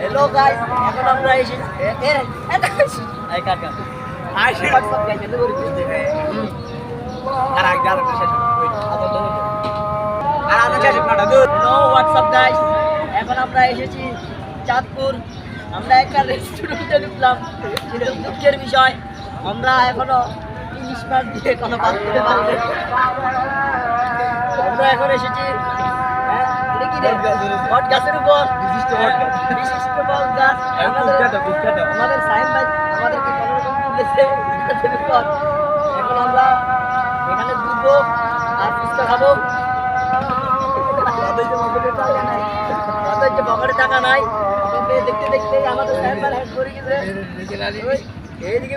Hello guys এখন আমরা এসে এ এ এই কার কার? আই গাইস এত করে দিতে। আর শেষ আর শেষ না হোয়াটসঅ্যাপ গাইস এখন আমরা এসেছি চাঁদপুর। আমরা একটা রেস্টুরেন্টে ঢুকলাম। কিন্তু দুঃখের বিষয় আমরা এখনও ইলিশ মাছ দিয়ে কোনো দিতে পারিনি আমরা এখন এসেছি হ্যাঁ? বট গাছের উপর। বিশিষ্ট বিশিষ্ট বট গাছ। আমাদের- বিখ্যাত, বিখ্যাত। আমাদের সাইন ভাই আমাদেরকে কোনো তুলেছে গাছের উপর এখন আমরা এখানে ঘুরবো আর ফুচকা খাব। যে পকেটে টাকা নাই দেখতে দেখতে আমাদের সাহেব ভাই হ্যাক করে গেছে। এইদিকে